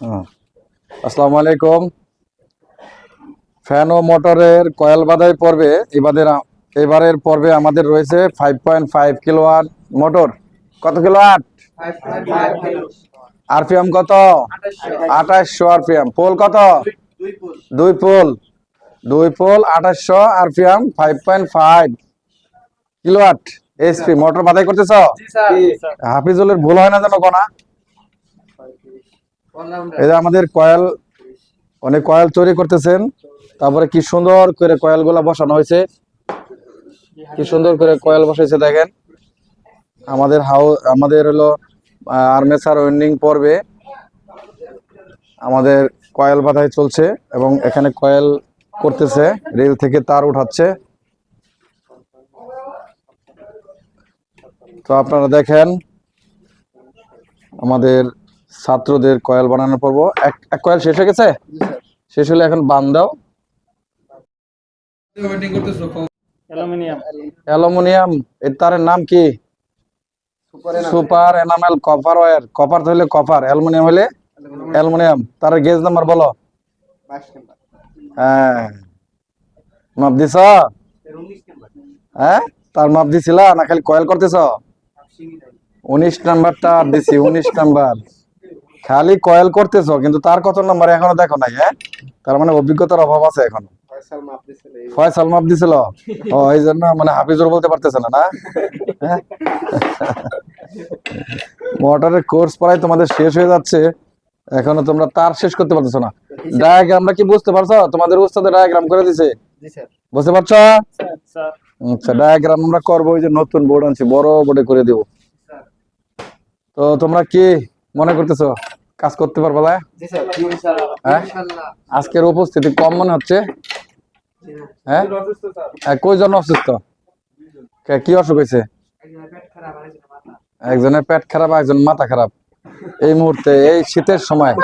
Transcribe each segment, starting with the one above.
হুম। আসসালামু আলাইকুম। ফ্যান ও মোটরের কয়েল বাধাই পর্বে এবারের এবারের পর্বে আমাদের রয়েছে five point five kilowatt motor কত কিলো কিলোয়াট আরপিএম কত? আঠাশশো আরপিএম পোল কত? দুই পোল। দুই পোল আঠাশশো RPM five point five kilo kilowatt SP motor বাধাই করতেছ? হাফিজুলের ভুল হয় না যেন কোনা এই আমাদের কয়েল, অনেক কয়েল তৈরি করতেছেন। তারপরে কি সুন্দর করে কয়েলগুলা বসানো হয়েছে। কি সুন্দর করে কয়েল বসাইছে দেখেন। আমাদের হাউ, আমাদের হলো আর্মেচার ওয়েন্ডিং পর্বে আমাদের কয়েল বাধাই চলছে এবং এখানে কয়েল করতেছে রেল থেকে তার উঠাচ্ছে। তো আপনারা দেখেন, আমাদের ছাত্রদের কয়েল বানানোর পর্ব। এক এক কয়েল শেষ হয়ে গেছে? শেষ হলে এখন বান দাও। অ্যালুমিনিয়াম। অ্যালুমিনিয়াম এর তারের নাম কি? Super enamel. Copper wire. Copper হলে কপার অ্যালুমিনিয়াম হলে অ্যালুমিনিয়াম। তার গেজ নাম্বার বলো। হ্যাঁ। মাপ দিছ? হ্যাঁ? তার মাপ দিছিলা? না খালি কয়েল করতেছ? উনিশ নাম্বারটা দিছি উনিশ নাম্বার। খালি কয়েল করতেছ কিন্তু তার কত নাম্বার এখনও দেখো নাই হ্যাঁ? তার মানে অভিজ্ঞতার অভাব আছে এখনও। ফয়সাল মাপ দিছিল ও এই জন্য মানে হাফিজুর বলতে পারতেছে না না? হ্যাঁ? মোটরের কোর্স প্রায় তোমাদের শেষ হয়ে যাচ্ছে। এখনও তোমরা তার শেষ করতে পারতেছো না। ডায়াগ্রামটা কি বুঝতে পারছ? তোমাদের উস্তাদের ডায়াগ্রাম করে দিছে। বুঝতে পারছ? আচ্ছা ডায়াগ্রাম আমরা করব ওই যে নতুন বোর্ড আনছি বড় বোর্ডে করে দেবো। তো তোমরা কি মনে করতেছো? কাজ করতে পারবা না? হ্যাঁ? আজকের উপস্থিতি কম মনে হচ্ছে? হ্যাঁ? হ্যাঁ, কই জন অসুস্থ? কে- কি অসুখ হয়েছে? একজনের পেট খারাপ একজন মাথা। খারাপ এই মুহূর্তে এই শীতের সময়।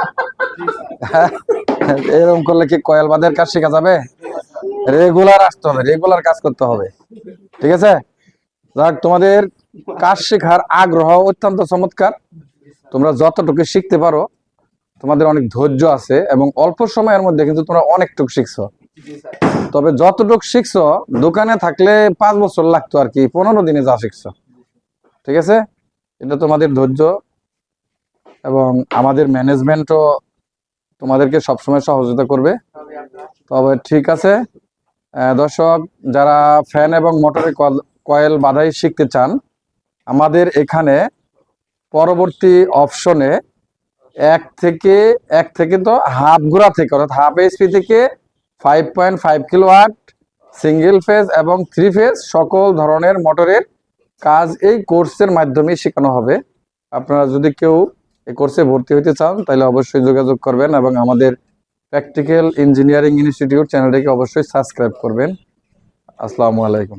হ্যাঁ, এরকম করলে কি কয়েল বাদের কাজ শেখা যাবে? রেগুলার আসতে হবে রেগুলার কাজ করতে হবে। ঠিক আছে? যাক তোমাদের কাজ শেখার আগ্রহ অত্যন্ত চমৎকার। তোমরা যতটুকু শিখতে পারো তোমাদের অনেক ধৈর্য আছে এবং অল্প সময়ের মধ্যে কিন্তু তোমরা অনেকটুকু শিখছো। তবে যতটুকু শিখছো, দোকানে থাকলে পাঁচ বছর লাগতো আর কি, পনেরো দিনে যা শিখছো। ঠিক আছে? এটা তোমাদের ধৈর্য এবং আমাদের ম্যানেজমেন্টও তোমাদেরকে সবসময় সহযোগিতা করবে। তবে ঠিক আছে দর্শক, যারা ফ্যান এবং মোটরের কয়েল বাধাই শিখতে চান, আমাদের এখানে পরবর্তী অপশনে এক থেকে এক থেকে তো হাফ গুড়া থেকে, অর্থাৎ হাফ এইচপি থেকে five point five kilo watt single phase এবং থ্রি ফেজ সকল ধরনের মোটরের কাজ এই কোর্সের মাধ্যমে শেখানো হবে। আপনারা যদি কেউ এই কোর্সে ভর্তি হতে চান, তাহলে অবশ্যই যোগাযোগ করবেন এবং আমাদের প্র্যাকটিক্যাল ইঞ্জিনিয়ারিং ইনস্টিটিউট চ্যানেলটিকে অবশ্যই সাবস্ক্রাইব করবেন। আসসালামু আলাইকুম।